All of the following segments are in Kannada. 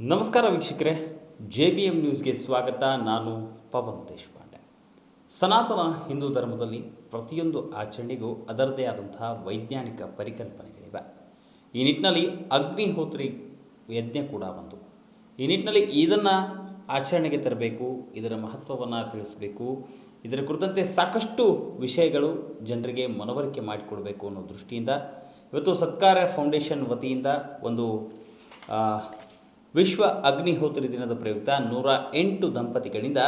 ನಮಸ್ಕಾರ ವೀಕ್ಷಕರೇ, ಜೆ ಬಿ ಎಂ ನ್ಯೂಸ್ಗೆ ಸ್ವಾಗತ. ನಾನು ಪವನ್ ದೇಶಪಾಂಡೆ. ಸನಾತನ ಹಿಂದೂ ಧರ್ಮದಲ್ಲಿ ಪ್ರತಿಯೊಂದು ಆಚರಣೆಗೂ ಅದರದೇ ಆದಂತಹ ವೈಜ್ಞಾನಿಕ ಪರಿಕಲ್ಪನೆಗಳಿವೆ. ಈ ನಿಟ್ಟಿನಲ್ಲಿ ಅಗ್ನಿಹೋತ್ರಿ ಯಜ್ಞ ಕೂಡ ಒಂದು ಈ ನಿಟ್ಟಿನಲ್ಲಿ ಇದನ್ನು ಆಚರಣೆಗೆ ತರಬೇಕು, ಇದರ ಮಹತ್ವವನ್ನು ತಿಳಿಸಬೇಕು, ಇದರ ಕುರಿತಂತೆ ಸಾಕಷ್ಟು ವಿಷಯಗಳು ಜನರಿಗೆ ಮನವರಿಕೆ ಮಾಡಿಕೊಡಬೇಕು ಅನ್ನೋ ದೃಷ್ಟಿಯಿಂದ ಇವತ್ತು ಸತ್ಕಾರ ಫೌಂಡೇಶನ್ ವತಿಯಿಂದ ಒಂದು ವಿಶ್ವ ಅಗ್ನಿಹೋತ್ರಿ ದಿನದ ಪ್ರಯುಕ್ತ ನೂರ ಎಂಟು ದಂಪತಿಗಳಿಂದ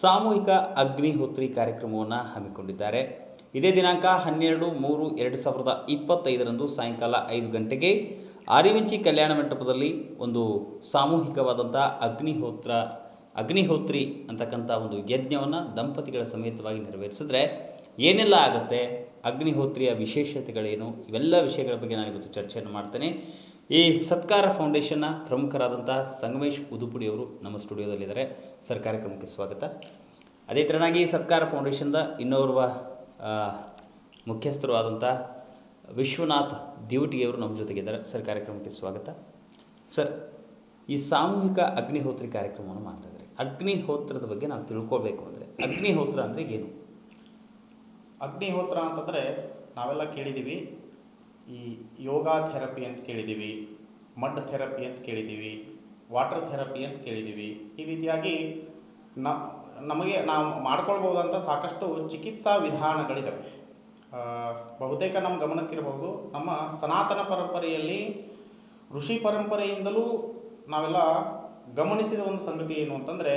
ಸಾಮೂಹಿಕ ಅಗ್ನಿಹೋತ್ರಿ ಕಾರ್ಯಕ್ರಮವನ್ನು ಹಮ್ಮಿಕೊಂಡಿದ್ದಾರೆ. ಇದೇ ದಿನಾಂಕ ಹನ್ನೆರಡು ಮೂರು ಎರಡು ಸಾವಿರದ ಇಪ್ಪತ್ತೈದರಂದು ಸಾಯಂಕಾಲ ಐದು ಗಂಟೆಗೆ ಆರಿವಿಂಚಿ ಕಲ್ಯಾಣ ಮಂಟಪದಲ್ಲಿ ಒಂದು ಸಾಮೂಹಿಕವಾದಂಥ ಅಗ್ನಿಹೋತ್ರ, ಅಗ್ನಿಹೋತ್ರಿ ಅಂತಕ್ಕಂಥ ಒಂದು ಯಜ್ಞವನ್ನು ದಂಪತಿಗಳ ಸಮೇತವಾಗಿ ನೆರವೇರಿಸಿದ್ರೆ ಏನೆಲ್ಲ ಆಗುತ್ತೆ? ಅಗ್ನಿಹೋತ್ರಿಯ ವಿಶೇಷತೆಗಳೇನು? ಇವೆಲ್ಲ ವಿಷಯಗಳ ಬಗ್ಗೆ ನಾನು ಇವತ್ತು ಚರ್ಚೆಯನ್ನು ಮಾಡ್ತೇನೆ. ಈ ಸತ್ಕಾರ ಫೌಂಡೇಶನ್ನ ಪ್ರಮುಖರಾದಂಥ ಸಂಗಮೇಶ್ ಉದುಪುಡಿಯವರು ನಮ್ಮ ಸ್ಟುಡಿಯೋದಲ್ಲಿದ್ದಾರೆ. ಸರ್, ಕಾರ್ಯಕ್ರಮಕ್ಕೆ ಸ್ವಾಗತ. ಅದೇ ಥರನಾಗಿ ಸತ್ಕಾರ ಫೌಂಡೇಶನ್ದ ಇನ್ನೋರ್ವ ಮುಖ್ಯಸ್ಥರು ಆದಂಥ ವಿಶ್ವನಾಥ್ ದಿವಟಿಯವರು ನಮ್ಮ ಜೊತೆಗಿದ್ದಾರೆ. ಸರ್, ಕಾರ್ಯಕ್ರಮಕ್ಕೆ ಸ್ವಾಗತ. ಸರ್, ಈ ಸಾಮೂಹಿಕ ಅಗ್ನಿಹೋತ್ರಿ ಕಾರ್ಯಕ್ರಮವನ್ನು ಮಾಡ್ತಾ ಇದ್ದಾರೆ. ಅಗ್ನಿಹೋತ್ರದ ಬಗ್ಗೆ ನಾವು ತಿಳ್ಕೊಳ್ಬೇಕು ಅಂದರೆ, ಅಗ್ನಿಹೋತ್ರ ಅಂದರೆ ಏನು? ಅಗ್ನಿಹೋತ್ರ ಅಂತಂದರೆ ನಾವೆಲ್ಲ ಕೇಳಿದ್ದೀವಿ. ಈ ಯೋಗ ಥೆರಪಿ ಅಂತ ಕೇಳಿದ್ದೀವಿ, ಮಡ್ ಥೆರಪಿ ಅಂತ ಕೇಳಿದ್ದೀವಿ, ವಾಟರ್ ಥೆರಪಿ ಅಂತ ಕೇಳಿದ್ದೀವಿ. ಈ ರೀತಿಯಾಗಿ ನ, ನಮಗೆ ನಾವು ಮಾಡ್ಕೊಳ್ಬೋದಂಥ ಸಾಕಷ್ಟು ಚಿಕಿತ್ಸಾ ವಿಧಾನಗಳಿದ್ದಾವೆ ಬಹುತೇಕ ನಮ್ಮ ಗಮನಕ್ಕಿರಬಹುದು. ನಮ್ಮ ಸನಾತನ ಪರಂಪರೆಯಲ್ಲಿ, ಋಷಿ ಪರಂಪರೆಯಿಂದಲೂ ನಾವೆಲ್ಲ ಗಮನಿಸಿದ ಒಂದು ಸಂಗತಿ ಏನು ಅಂತಂದರೆ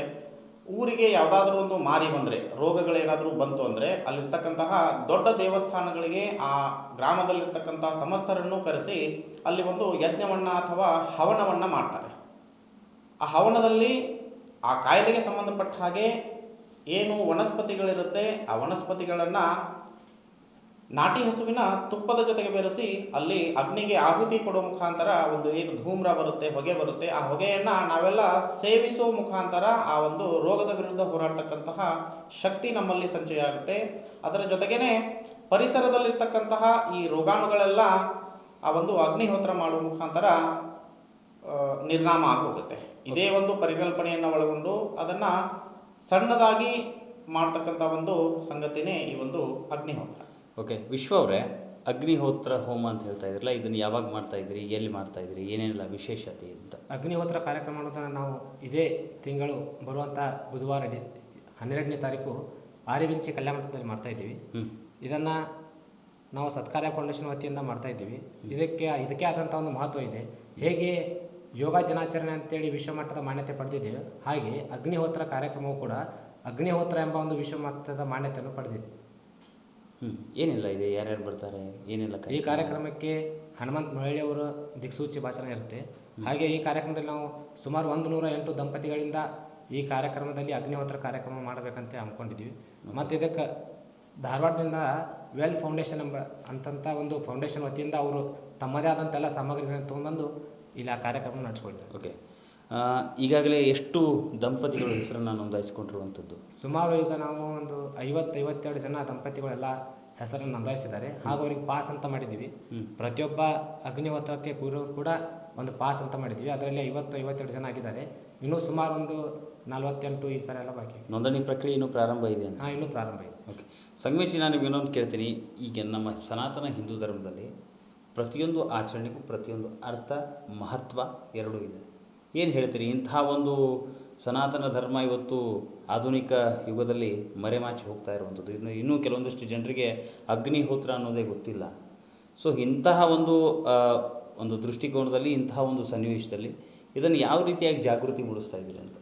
ಊರಿಗೆ ಯಾವುದಾದ್ರೂ ಒಂದು ಮಾರಿ ಬಂದರೆ, ರೋಗಗಳೇನಾದರೂ ಬಂತು ಅಂದರೆ, ಅಲ್ಲಿರ್ತಕ್ಕಂತಹ ದೊಡ್ಡ ದೇವಸ್ಥಾನಗಳಿಗೆ ಆ ಗ್ರಾಮದಲ್ಲಿರ್ತಕ್ಕಂಥ ಸಮಸ್ತರನ್ನು ಕರೆಸಿ ಅಲ್ಲಿ ಒಂದು ಯಜ್ಞವನ್ನು ಅಥವಾ ಹವನವನ್ನು ಮಾಡ್ತಾರೆ. ಆ ಹವನದಲ್ಲಿ ಆ ಕಾಯಿಲೆಗೆ ಸಂಬಂಧಪಟ್ಟ ಹಾಗೆ ಏನು ವನಸ್ಪತಿಗಳಿರುತ್ತೆ, ಆ ವನಸ್ಪತಿಗಳನ್ನು ನಾಟಿ ಹಸುವಿನ ತುಪ್ಪದ ಜೊತೆಗೆ ಬೆರೆಸಿ ಅಲ್ಲಿ ಅಗ್ನಿಗೆ ಆಹುತಿ ಕೊಡೋ ಮುಖಾಂತರ ಒಂದು ಏನು ಧೂಮ್ರ ಬರುತ್ತೆ ಹೊಗೆ ಬರುತ್ತೆ ಆ ಹೊಗೆಯನ್ನು ನಾವೆಲ್ಲ ಸೇವಿಸೋ ಮುಖಾಂತರ ಆ ಒಂದು ರೋಗದ ವಿರುದ್ಧ ಹೋರಾಡ್ತಕ್ಕಂತಹ ಶಕ್ತಿ ನಮ್ಮಲ್ಲಿ ಸಂಚಯ ಆಗುತ್ತೆ. ಅದರ ಜೊತೆಗೇನೆ ಪರಿಸರದಲ್ಲಿರ್ತಕ್ಕಂತಹ ಈ ರೋಗಾಣುಗಳೆಲ್ಲ ಆ ಒಂದು ಅಗ್ನಿಹೋತ್ರ ಮಾಡುವ ಮುಖಾಂತರ ನಿರ್ನಾಮ ಆಗೋಗುತ್ತೆ. ಇದೇ ಒಂದು ಪರಿಕಲ್ಪನೆಯನ್ನು ಒಳಗೊಂಡು ಅದನ್ನು ಸಣ್ಣದಾಗಿ ಮಾಡ್ತಕ್ಕಂಥ ಒಂದು ಸಂಗತಿನೇ ಈ ಒಂದು ಅಗ್ನಿಹೋತ್ರ ಓಕೆ ವಿಶ್ವ ಅವರೇ ಅಗ್ನಿಹೋತ್ರ ಹೋಮ ಅಂತ ಹೇಳ್ತಾ ಇದ್ರಲ್ಲ ಇದನ್ನು ಯಾವಾಗ ಮಾಡ್ತಾ ಇದ್ರಿ ಎಲ್ಲಿ ಮಾಡ್ತಾ ಇದ್ರಿ ಏನೇನೆಲ್ಲ ವಿಶೇಷತೆ ಅಂತ? ಅಗ್ನಿಹೋತ್ರ ಕಾರ್ಯಕ್ರಮ ನಾವು ಇದೇ ತಿಂಗಳು ಬರುವಂಥ ಬುಧವಾರ ಡಿ ಹನ್ನೆರಡನೇ ತಾರೀಕು ಆರಿವಿಂಚಿ ಕಲ್ಯಾಣ ಮಂಟಪದಲ್ಲಿ ಮಾಡ್ತಾ ಇದ್ದೀವಿ. ಇದನ್ನು ನಾವು ಸತ್ಕಾರ್ಯ ಫೌಂಡೇಶನ್ ವತಿಯಿಂದ ಮಾಡ್ತಾ ಇದ್ದೀವಿ. ಇದಕ್ಕೆ ಇದಕ್ಕೆ ಆದಂಥ ಒಂದು ಮಹತ್ವ ಇದೆ. ಹೇಗೆ ಯೋಗ ದಿನಾಚರಣೆ ಅಂತೇಳಿ ವಿಶ್ವಮಟ್ಟದ ಮಾನ್ಯತೆ ಪಡೆದಿದ್ದೇವೆ ಹಾಗೆ ಅಗ್ನಿಹೋತ್ರ ಕಾರ್ಯಕ್ರಮವು ಕೂಡ ಅಗ್ನಿಹೋತ್ರ ಎಂಬ ಒಂದು ವಿಶ್ವಮಟ್ಟದ ಮಾನ್ಯತೆಯನ್ನು ಪಡೆದಿದೆ. ಹ್ಞೂ ಏನೆಲ್ಲ ಇದೆ ಯಾರ್ಯಾರು ಬರ್ತಾರೆ ಏನೆಲ್ಲ ಈ ಕಾರ್ಯಕ್ರಮಕ್ಕೆ ಹನುಮಂತ್ ಅವರು ದಿಕ್ಸೂಚಿ ಭಾಷಣ ಇರುತ್ತೆ. ಹಾಗೆ ಈ ಕಾರ್ಯಕ್ರಮದಲ್ಲಿ ನಾವು ಸುಮಾರು ಒಂದು ನೂರ ಎಂಟು ದಂಪತಿಗಳಿಂದ ಈ ಕಾರ್ಯಕ್ರಮದಲ್ಲಿ ಅಗ್ನಿಹೋತ್ರ ಕಾರ್ಯಕ್ರಮ ಮಾಡಬೇಕಂತ ಅಂದ್ಕೊಂಡಿದ್ದೀವಿ. ಮತ್ತು ಇದಕ್ಕೆ ಧಾರವಾಡದಿಂದ ವೆಲ್ ಫೌಂಡೇಶನ್ ಎಂಬ ಅಂತಂಥ ಒಂದು ಫೌಂಡೇಶನ್ ವತಿಯಿಂದ ಅವರು ತಮ್ಮದೇ ಆದಂಥ ಎಲ್ಲ ಸಾಮಗ್ರಿಗಳನ್ನು ತೊಗೊಂಡ್ಬಂದು ಇಲ್ಲಿ ಆ ಕಾರ್ಯಕ್ರಮ ನಡೆಸ್ಕೊಳ್ತಾರೆ ಓಕೆ. ಈಗಾಗಲೇ ಎಷ್ಟು ದಂಪತಿಗಳು ಹೆಸರನ್ನು ನೋಂದಾಯಿಸಿಕೊಂಡಿರುವಂಥದ್ದು? ಸುಮಾರು ಈಗ ನಾವು ಒಂದು ಐವತ್ತು ಐವತ್ತೆರಡು ಜನ ದಂಪತಿಗಳೆಲ್ಲ ಹೆಸರನ್ನು ನೋಂದಾಯಿಸಿದ್ದಾರೆ. ಹಾಗೂ ಅವ್ರಿಗೆ ಪಾಸ್ ಅಂತ ಮಾಡಿದ್ದೀವಿ. ಪ್ರತಿಯೊಬ್ಬ ಅಗ್ನಿಹೋತ್ರಕ್ಕೆ ಕೂರೋರು ಕೂಡ ಒಂದು ಪಾಸ್ ಅಂತ ಮಾಡಿದ್ದೀವಿ. ಅದರಲ್ಲಿ ಐವತ್ತು ಐವತ್ತೆರಡು ಜನ ಆಗಿದ್ದಾರೆ. ಇನ್ನೂ ಸುಮಾರು ಒಂದು ನಲವತ್ತೆಂಟು ಈ ಥರ ಎಲ್ಲ ಬಾಕಿ ನೋಂದಣಿ ಪ್ರಕ್ರಿಯೆ ಇನ್ನೂ ಪ್ರಾರಂಭ ಇದೆ ಅಂತ? ಹಾಂ ಇನ್ನೂ ಪ್ರಾರಂಭ ಇದೆ. ಓಕೆ. ಸಂಗಮೇಶಿ ನಾನು ನಿಮ್ಗೆ ಇನ್ನೊಂದು ಕೇಳ್ತೀನಿ. ಈಗ ನಮ್ಮ ಸನಾತನ ಹಿಂದೂ ಧರ್ಮದಲ್ಲಿ ಪ್ರತಿಯೊಂದು ಆಚರಣೆಗೂ ಪ್ರತಿಯೊಂದು ಅರ್ಥ ಮಹತ್ವ ಎರಡೂ ಇದೆ. ಏನು ಹೇಳ್ತೀರಿ? ಇಂಥ ಒಂದು ಸನಾತನ ಧರ್ಮ ಇವತ್ತು ಆಧುನಿಕ ಯುಗದಲ್ಲಿ ಮರೆಮಾಚಿ ಹೋಗ್ತಾ ಇರುವಂಥದ್ದು. ಇನ್ನು, ಇನ್ನೂ ಕೆಲವೊಂದಿಷ್ಟು ಜನರಿಗೆ ಅಗ್ನಿಹೋತ್ರ ಅನ್ನೋದೇ ಗೊತ್ತಿಲ್ಲ. ಸೊ, ಇಂತಹ ಒಂದು ಒಂದು ದೃಷ್ಟಿಕೋನದಲ್ಲಿ ಇಂತಹ ಒಂದು ಸನ್ನಿವೇಶದಲ್ಲಿ ಇದನ್ನು ಯಾವ ರೀತಿಯಾಗಿ ಜಾಗೃತಿ ಮೂಡಿಸ್ತಾ ಇದ್ದೀರಿ ಅಂತ?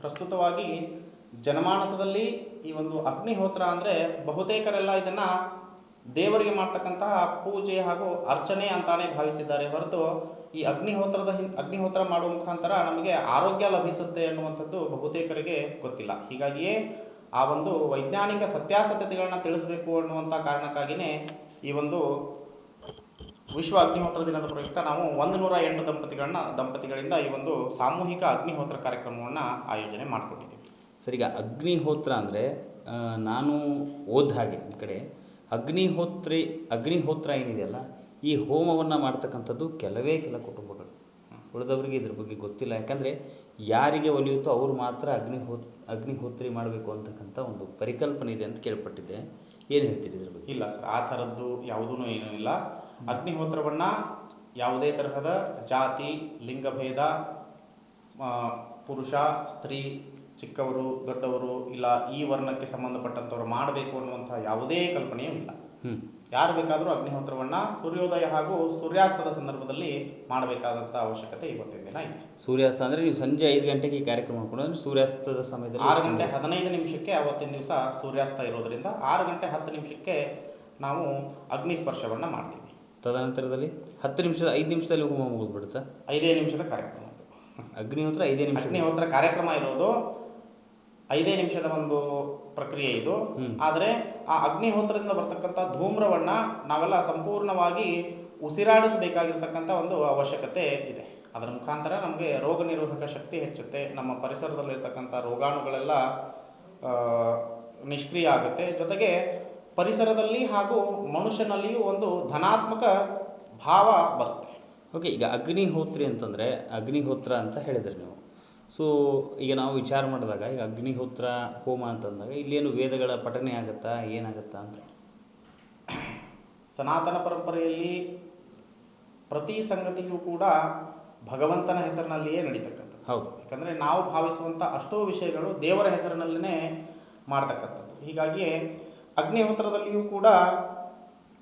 ಪ್ರಸ್ತುತವಾಗಿ ಜನಮಾನಸದಲ್ಲಿ ಈ ಒಂದು ಅಗ್ನಿಹೋತ್ರ ಅಂದರೆ ಬಹುತೇಕರೆಲ್ಲ ಇದನ್ನು ದೇವರಿಗೆ ಮಾಡ್ತಕ್ಕಂತಹ ಪೂಜೆ ಹಾಗೂ ಅರ್ಚನೆ ಅಂತಾನೆ ಭಾವಿಸಿದ್ದಾರೆ ಹೊರತು ಈ ಅಗ್ನಿಹೋತ್ರದ ಹಿಂ ಅಗ್ನಿಹೋತ್ರ ಮಾಡುವ ಮುಖಾಂತರ ನಮಗೆ ಆರೋಗ್ಯ ಲಭಿಸುತ್ತೆ ಎನ್ನುವಂಥದ್ದು ಬಹುತೇಕರಿಗೆ ಗೊತ್ತಿಲ್ಲ. ಹೀಗಾಗಿಯೇ ಆ ಒಂದು ವೈಜ್ಞಾನಿಕ ಸತ್ಯಾಸತ್ಯತೆಗಳನ್ನ ತಿಳಿಸಬೇಕು ಅನ್ನುವಂಥ ಕಾರಣಕ್ಕಾಗಿಯೇ ಈ ಒಂದು ವಿಶ್ವ ಅಗ್ನಿಹೋತ್ರ ದಿನದ ಪ್ರಯುಕ್ತ ನಾವು ಒಂದು ನೂರ ಎಂಟು ದಂಪತಿಗಳನ್ನ, ದಂಪತಿಗಳಿಂದ ಈ ಒಂದು ಸಾಮೂಹಿಕ ಅಗ್ನಿಹೋತ್ರ ಕಾರ್ಯಕ್ರಮವನ್ನು ಆಯೋಜನೆ ಮಾಡಿಕೊಟ್ಟಿದ್ದೀವಿ ಸರ್, ಈಗ ಅಗ್ನಿಹೋತ್ರ ಅಂದರೆ ನಾನು ಓದ ಹಾಗೆ ಈ ಕಡೆ ಅಗ್ನಿಹೋತ್ರಿ, ಅಗ್ನಿಹೋತ್ರ ಏನಿದೆಯಲ್ಲ ಈ ಹೋಮವನ್ನು ಮಾಡ್ತಕ್ಕಂಥದ್ದು ಕೆಲವೇ ಕೆಲ ಕುಟುಂಬಗಳು. ಉಳಿದವರಿಗೆ ಇದ್ರ ಬಗ್ಗೆ ಗೊತ್ತಿಲ್ಲ. ಯಾಕಂದರೆ ಯಾರಿಗೆ ಒಲಿಯುತ್ತೋ ಅವರು ಮಾತ್ರ ಅಗ್ನಿಹೋತ್ ಅಗ್ನಿಹೋತ್ರಿ ಮಾಡಬೇಕು ಅಂತಕ್ಕಂಥ ಒಂದು ಪರಿಕಲ್ಪನೆ ಇದೆ ಅಂತ ಕೇಳ್ಪಟ್ಟಿದ್ದೆ. ಏನು ಹೇಳ್ತೀರಿ ಇದ್ರ ಬಗ್ಗೆ? ಇಲ್ಲ ಸರ್ ಆ ಥರದ್ದು ಯಾವುದೂ ಏನೂ ಇಲ್ಲ. ಅಗ್ನಿಹೋತ್ರವನ್ನು ಯಾವುದೇ ತರಹದ ಜಾತಿ ಲಿಂಗಭೇದ ಪುರುಷ ಸ್ತ್ರೀ ಚಿಕ್ಕವರು ದೊಡ್ಡವರು ಇಲ್ಲ ಈ ವರ್ಣಕ್ಕೆ ಸಂಬಂಧಪಟ್ಟಂಥವ್ರು ಮಾಡಬೇಕು ಅನ್ನುವಂಥ ಯಾವುದೇ ಕಲ್ಪನೆಯೂ ಇಲ್ಲ. ಹ್ಞೂ ಯಾರು ಬೇಕಾದರೂ ಅಗ್ನಿಹೋತ್ರವನ್ನು ಸೂರ್ಯೋದಯ ಹಾಗೂ ಸೂರ್ಯಾಸ್ತದ ಸಂದರ್ಭದಲ್ಲಿ ಮಾಡಬೇಕಾದಂಥ ಅವಶ್ಯಕತೆ ಇವತ್ತಿನ ದಿನ ಇದೆ. ಸೂರ್ಯಾಸ್ತ ಅಂದರೆ ನೀವು ಸಂಜೆ ಐದು ಗಂಟೆಗೆ ಈ ಕಾರ್ಯಕ್ರಮ ಹಾಕೊಂಡು ಸೂರ್ಯಾಸ್ತದ ಸಮಯದಲ್ಲಿ ಆರು ಗಂಟೆ ಹದಿನೈದು ನಿಮಿಷಕ್ಕೆ ಅವತ್ತಿನ ದಿವಸ ಸೂರ್ಯಾಸ್ತ ಇರೋದರಿಂದ ಆರು ಗಂಟೆ ಹತ್ತು ನಿಮಿಷಕ್ಕೆ ನಾವು ಅಗ್ನಿ ಸ್ಪರ್ಶವನ್ನು ಮಾಡ್ತೀವಿ. ತದನಂತರದಲ್ಲಿ ಹತ್ತು ನಿಮಿಷದ ಐದು ನಿಮಿಷದಲ್ಲಿ ಹೋಮ ಮುಗಿದ್ಬಿಡುತ್ತಾ? ಐದೇ ನಿಮಿಷದ ಕಾರ್ಯಕ್ರಮ. ಅಗ್ನಿಹೋತ್ರ ಐದೇ ನಿಮಿಷ ಅಗ್ನಿಹೋತ್ರ ಕಾರ್ಯಕ್ರಮ ಇರೋದು ಐದೇ ನಿಮಿಷದ ಒಂದು ಪ್ರಕ್ರಿಯೆ ಇದು. ಆದರೆ ಆ ಅಗ್ನಿಹೋತ್ರದಿಂದ ಬರ್ತಕ್ಕಂಥ ಧೂಮ್ರವನ್ನ ನಾವೆಲ್ಲ ಸಂಪೂರ್ಣವಾಗಿ ಉಸಿರಾಡಿಸಬೇಕಾಗಿರ್ತಕ್ಕಂಥ ಒಂದು ಅವಶ್ಯಕತೆ ಇದೆ. ಅದರ ಮುಖಾಂತರ ನಮಗೆ ರೋಗ ನಿರೋಧಕ ಶಕ್ತಿ ಹೆಚ್ಚುತ್ತೆ. ನಮ್ಮ ಪರಿಸರದಲ್ಲಿರ್ತಕ್ಕಂಥ ರೋಗಾಣುಗಳೆಲ್ಲ ನಿಷ್ಕ್ರಿಯ ಆಗುತ್ತೆ. ಜೊತೆಗೆ ಪರಿಸರದಲ್ಲಿ ಹಾಗೂ ಮನುಷ್ಯನಲ್ಲಿಯೂ ಒಂದು ಧನಾತ್ಮಕ ಭಾವ ಬರುತ್ತೆ. ಓಕೆ ಈಗ ಅಗ್ನಿಹೋತ್ರಿ ಅಂತಂದರೆ ಅಗ್ನಿಹೋತ್ರ ಅಂತ ಹೇಳಿದ್ರಿ ನೀವು. ಸೊ ಈಗ ನಾವು ವಿಚಾರ ಮಾಡಿದಾಗ ಈಗ ಅಗ್ನಿಹೋತ್ರ ಹೋಮ ಅಂತಂದಾಗ ಇಲ್ಲೇನು ವೇದಗಳ ಪಠನೆ ಆಗುತ್ತಾ ಏನಾಗುತ್ತಾ ಅಂತ? ಸನಾತನ ಪರಂಪರೆಯಲ್ಲಿ ಪ್ರತಿ ಸಂಗತಿಯೂ ಕೂಡ ಭಗವಂತನ ಹೆಸರಿನಲ್ಲಿಯೇ ನಡೀತಕ್ಕಂಥದ್ದು. ಹೌದು. ಯಾಕಂದರೆ ನಾವು ಭಾವಿಸುವಂಥ ಅಷ್ಟೋ ವಿಷಯಗಳು ದೇವರ ಹೆಸರಿನಲ್ಲೇ ಮಾಡ್ತಕ್ಕಂಥದ್ದು. ಹೀಗಾಗಿ ಅಗ್ನಿಹೋತ್ರದಲ್ಲಿಯೂ ಕೂಡ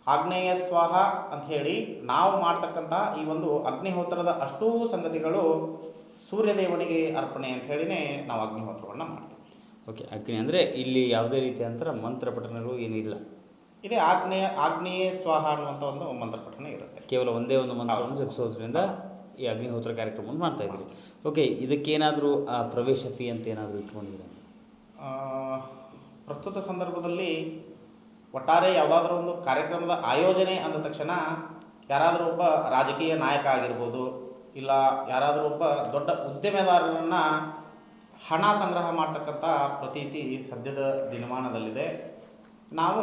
ಆಗ್ನೇಯ ಸ್ವಾಹ ಅಂತ ಹೇಳಿ ನಾವು ಮಾಡ್ತಕ್ಕಂಥ ಈ ಒಂದು ಅಗ್ನಿಹೋತ್ರದ ಅಷ್ಟೂ ಸಂಗತಿಗಳು ಸೂರ್ಯದೇವನಿಗೆ ಅರ್ಪಣೆ ಅಂತ ಹೇಳಿನೇ ನಾವು ಅಗ್ನಿಹೋತ್ರವನ್ನು ಮಾಡ್ತೀವಿ. ಓಕೆ ಅಗ್ನಿ ಅಂದರೆ ಇಲ್ಲಿ ಯಾವುದೇ ರೀತಿ ಅಂತರ ಮಂತ್ರ ಪಠಣಗಳು ಏನಿಲ್ಲ ಇದೇ ಆಗ್ನೇಯ ಆಗ್ನೇಯ ಸ್ವಾಹ ಅನ್ನುವಂಥ ಒಂದು ಮಂತ್ರ ಪಠನ ಇರುತ್ತೆ. ಕೇವಲ ಒಂದೇ ಒಂದು ಮಂತ್ರವನ್ನು ಜಪಿಸೋದ್ರಿಂದ ಈ ಅಗ್ನಿಹೋತ್ರ ಕಾರ್ಯಕ್ರಮವನ್ನು ಮಾಡ್ತಾ ಇದ್ದೀವಿ ಓಕೆ ಇದಕ್ಕೇನಾದರೂ ಆ ಪ್ರವೇಶ ಫೀ ಅಂತ ಏನಾದರೂ ಇಟ್ಕೊಂಡಿದ್ದೀರಾ? ಪ್ರಸ್ತುತ ಸಂದರ್ಭದಲ್ಲಿ ಒಟ್ಟಾರೆ ಯಾವುದಾದ್ರೂ ಒಂದು ಕಾರ್ಯಕ್ರಮದ ಆಯೋಜನೆ ಅಂದ ತಕ್ಷಣ ಯಾರಾದರೂ ಒಬ್ಬ ರಾಜಕೀಯ ನಾಯಕ ಆಗಿರ್ಬೋದು ಇಲ್ಲ ಯಾರಾದರೂ ಒಬ್ಬ ದೊಡ್ಡ ಉದ್ಯಮೆದಾರರನ್ನು ಹಣ ಸಂಗ್ರಹ ಮಾಡ್ತಕ್ಕಂಥ ಪ್ರತೀತಿ ಸದ್ಯದ ದಿನಮಾನದಲ್ಲಿದೆ. ನಾವು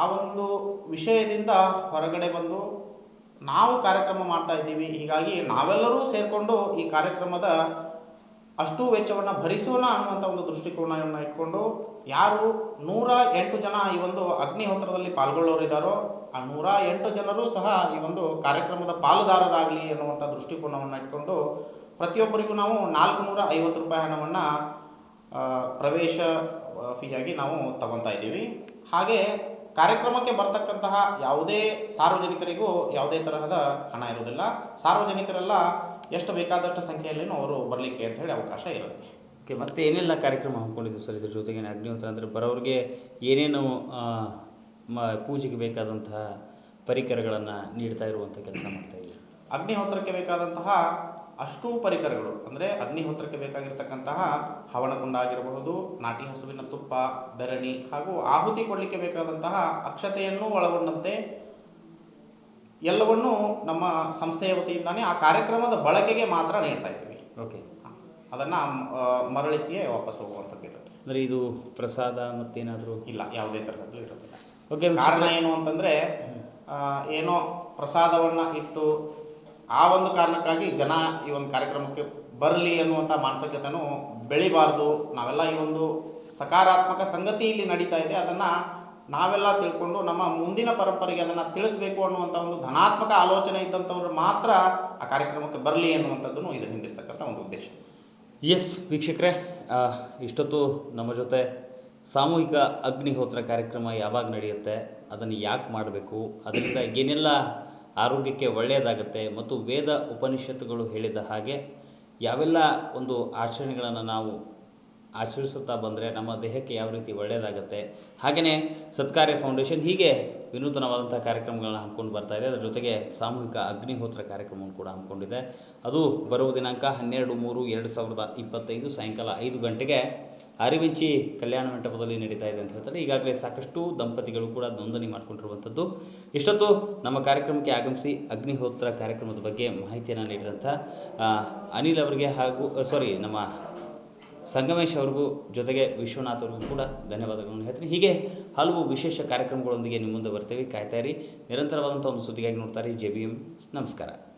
ಆ ಒಂದು ವಿಷಯದಿಂದ ಹೊರಗಡೆ ಬಂದು ನಾವು ಕಾರ್ಯಕ್ರಮ ಮಾಡ್ತಾ ಇದ್ದೀವಿ. ಹೀಗಾಗಿ ನಾವೆಲ್ಲರೂ ಸೇರಿಕೊಂಡು ಈ ಕಾರ್ಯಕ್ರಮದ ಅಷ್ಟು ವೆಚ್ಚವನ್ನು ಭರಿಸೋಣ ಅನ್ನುವಂಥ ಒಂದು ದೃಷ್ಟಿಕೋನವನ್ನು ಇಟ್ಕೊಂಡು ಯಾರು ನೂರ ಎಂಟು ಜನ ಈ ಒಂದು ಅಗ್ನಿಹೋತ್ರದಲ್ಲಿ ಪಾಲ್ಗೊಳ್ಳೋರಿದ್ದಾರೋ ಆ ನೂರ ಎಂಟು ಜನರು ಸಹ ಈ ಒಂದು ಕಾರ್ಯಕ್ರಮದ ಪಾಲುದಾರರಾಗಲಿ ಅನ್ನುವಂಥ ದೃಷ್ಟಿಕೋನವನ್ನು ಇಟ್ಕೊಂಡು ಪ್ರತಿಯೊಬ್ಬರಿಗೂ ನಾವು ನಾಲ್ಕು ನೂರ ಐವತ್ತು ರೂಪಾಯಿ ಹಣವನ್ನು ಪ್ರವೇಶ ಫೀಯಾಗಿ ನಾವು ತಗೊತಾ ಇದ್ದೀವಿ. ಹಾಗೆ ಕಾರ್ಯಕ್ರಮಕ್ಕೆ ಬರ್ತಕ್ಕಂತಹ ಯಾವುದೇ ಸಾರ್ವಜನಿಕರಿಗೂ ಯಾವುದೇ ತರಹದ ಹಣ ಇರೋದಿಲ್ಲ ಸಾರ್ವಜನಿಕರೆಲ್ಲ ಎಷ್ಟು ಬೇಕಾದಷ್ಟು ಸಂಖ್ಯೆಯಲ್ಲಿ ಅವರು ಬರಲಿಕ್ಕೆ ಅಂತ ಹೇಳಿ ಅವಕಾಶ ಇರುತ್ತೆ. ಓಕೆ ಮತ್ತೆ ಏನೆಲ್ಲ ಕಾರ್ಯಕ್ರಮ ಹಾಕೊಂಡಿದ್ದೀವಿ ಸರ್ ಇದ್ರ ಜೊತೆಗೆ ಅಗ್ನಿಹೋತ್ರ ಅಂದರೆ ಬರೋರಿಗೆ ಏನೇನು ಮ ಪೂಜೆಗೆ ಬೇಕಾದಂತಹ ಪರಿಕರಗಳನ್ನು ನೀಡ್ತಾ ಇರುವಂಥ ಕೆಲಸ ಮಾಡ್ತಾ ಇದ್ದೀವಿ ಅಗ್ನಿಹೋತ್ರಕ್ಕೆ ಬೇಕಾದಂತಹ ಅಷ್ಟೂ ಪರಿಕರಗಳು ಅಂದರೆ ಅಗ್ನಿಹೋತ್ರಕ್ಕೆ ಬೇಕಾಗಿರ್ತಕ್ಕಂತಹ ಹವನಕುಂಡ ಆಗಿರಬಹುದು ನಾಟಿ ಹಸುವಿನ ತುಪ್ಪ ಬೆರಣಿ ಹಾಗೂ ಆಹುತಿ ಕೊಡಲಿಕ್ಕೆ ಬೇಕಾದಂತಹ ಅಕ್ಷತೆಯನ್ನು ಒಳಗೊಂಡಂತೆ ಎಲ್ಲವನ್ನೂ ನಮ್ಮ ಸಂಸ್ಥೆಯ ವತಿಯಿಂದಾನೇ ಆ ಕಾರ್ಯಕ್ರಮದ ಬಳಕೆಗೆ ಮಾತ್ರ ನೀಡ್ತಾ ಇದ್ದೀವಿ. ಓಕೆ. ಅದನ್ನು ಮರಳಿಸಿಯೇ ವಾಪಸ್ ಹೋಗುವಂಥದ್ದು ಇರುತ್ತೆ. ಅಂದರೆ ಇದು ಪ್ರಸಾದ ಮತ್ತೇನಾದರೂ? ಇಲ್ಲ ಯಾವುದೇ ಥರದ್ದು ಇರೋದಿಲ್ಲ. ಓಕೆ ಕಾರಣ ಏನು ಅಂತಂದರೆ ಏನೋ ಪ್ರಸಾದವನ್ನು ಇಟ್ಟು ಆ ಒಂದು ಕಾರಣಕ್ಕಾಗಿ ಜನ ಈ ಒಂದು ಕಾರ್ಯಕ್ರಮಕ್ಕೆ ಬರಲಿ ಅನ್ನುವಂಥ ಮಾನಸಿಕತೆನೂ ಬೆಳಿಬಾರ್ದು. ನಾವೆಲ್ಲ ಈ ಒಂದು ಸಕಾರಾತ್ಮಕ ಸಂಗತಿ ಇಲ್ಲಿ ನಡೀತಾ ಇದೆ. ಅದನ್ನು ನಾವೆಲ್ಲ ತಿಳ್ಕೊಂಡು ನಮ್ಮ ಮುಂದಿನ ಪರಂಪರೆಗೆ ಅದನ್ನು ತಿಳಿಸ್ಬೇಕು ಅನ್ನುವಂಥ ಒಂದು ಧನಾತ್ಮಕ ಆಲೋಚನೆ ಇದ್ದಂಥವ್ರು ಮಾತ್ರ ಆ ಕಾರ್ಯಕ್ರಮಕ್ಕೆ ಬರಲಿ ಅನ್ನುವಂಥದ್ದನ್ನು ಇದು ಹಿಂದಿರ್ತಕ್ಕಂಥ ಒಂದು ಉದ್ದೇಶ. ಎಸ್ ವೀಕ್ಷಕರೇ ಇಷ್ಟೊತ್ತು ನಮ್ಮ ಜೊತೆ ಸಾಮೂಹಿಕ ಅಗ್ನಿಹೋತ್ರ ಕಾರ್ಯಕ್ರಮ ಯಾವಾಗ ನಡೆಯುತ್ತೆ, ಅದನ್ನು ಯಾಕೆ ಮಾಡಬೇಕು, ಅದರಿಂದ ಏನೆಲ್ಲ ಆರೋಗ್ಯಕ್ಕೆ ಒಳ್ಳೆಯದಾಗುತ್ತೆ ಮತ್ತು ವೇದ ಉಪನಿಷತ್ತುಗಳು ಹೇಳಿದ ಹಾಗೆ ಯಾವೆಲ್ಲ ಒಂದು ಆಚರಣೆಗಳನ್ನು ನಾವು ಆಚರಿಸುತ್ತಾ ಬಂದರೆ ನಮ್ಮ ದೇಹಕ್ಕೆ ಯಾವ ರೀತಿ ಒಳ್ಳೆಯದಾಗುತ್ತೆ. ಹಾಗೆಯೇ ಸತ್ಕಾರ್ಯ ಫೌಂಡೇಶನ್ ಹೀಗೆ ವಿನೂತನವಾದಂಥ ಕಾರ್ಯಕ್ರಮಗಳನ್ನ ಹಮ್ಮಿಕೊಂಡು ಬರ್ತಾ ಇದೆ. ಅದರ ಜೊತೆಗೆ ಸಾಮೂಹಿಕ ಅಗ್ನಿಹೋತ್ರ ಕಾರ್ಯಕ್ರಮವನ್ನು ಕೂಡ ಹಮ್ಮಿಕೊಂಡಿದೆ ಅದು ಬರುವ ದಿನಾಂಕ ಹನ್ನೆರಡು ಮೂರು ಎರಡು ಸಾವಿರದ ಇಪ್ಪತ್ತೈದು ಸಾಯಂಕಾಲ ಐದು ಗಂಟೆಗೆ ಅರಿವಿಂಚಿ ಕಲ್ಯಾಣ ಮಂಟಪದಲ್ಲಿ ನಡೀತಾ ಇದೆ ಅಂತ ಹೇಳ್ತಾರೆ. ಈಗಾಗಲೇ ಸಾಕಷ್ಟು ದಂಪತಿಗಳು ಕೂಡ ನೋಂದಣಿ ಮಾಡಿಕೊಂಡಿರುವಂಥದ್ದು. ಇಷ್ಟೊತ್ತು ನಮ್ಮ ಕಾರ್ಯಕ್ರಮಕ್ಕೆ ಆಗಮಿಸಿ ಅಗ್ನಿಹೋತ್ರ ಕಾರ್ಯಕ್ರಮದ ಬಗ್ಗೆ ಮಾಹಿತಿಯನ್ನು ನೀಡಿದಂಥ ಅನಿಲ್ ಅವರಿಗೆ ಹಾಗೂ ಸಾರಿ ನಮ್ಮ ಸಂಗಮೇಶ್ ಅವ್ರಿಗೂ ಜೊತೆಗೆ ವಿಶ್ವನಾಥ್ ಅವ್ರಿಗೂ ಕೂಡ ಧನ್ಯವಾದಗಳನ್ನು ಹೇಳ್ತೀನಿ. ಹೀಗೆ ಹಲವು ವಿಶೇಷ ಕಾರ್ಯಕ್ರಮಗಳೊಂದಿಗೆ ನಿಮ್ಮ ಮುಂದೆ ಬರ್ತೀವಿ. ಕಾಯ್ತಾ ಇರಿ. ನಿರಂತರವಾದಂಥ ಒಂದು ಸುದ್ದಿಗಾಗಿ ನೋಡ್ತಾರೆ ಜೆ ಬಿ ನಮಸ್ಕಾರ.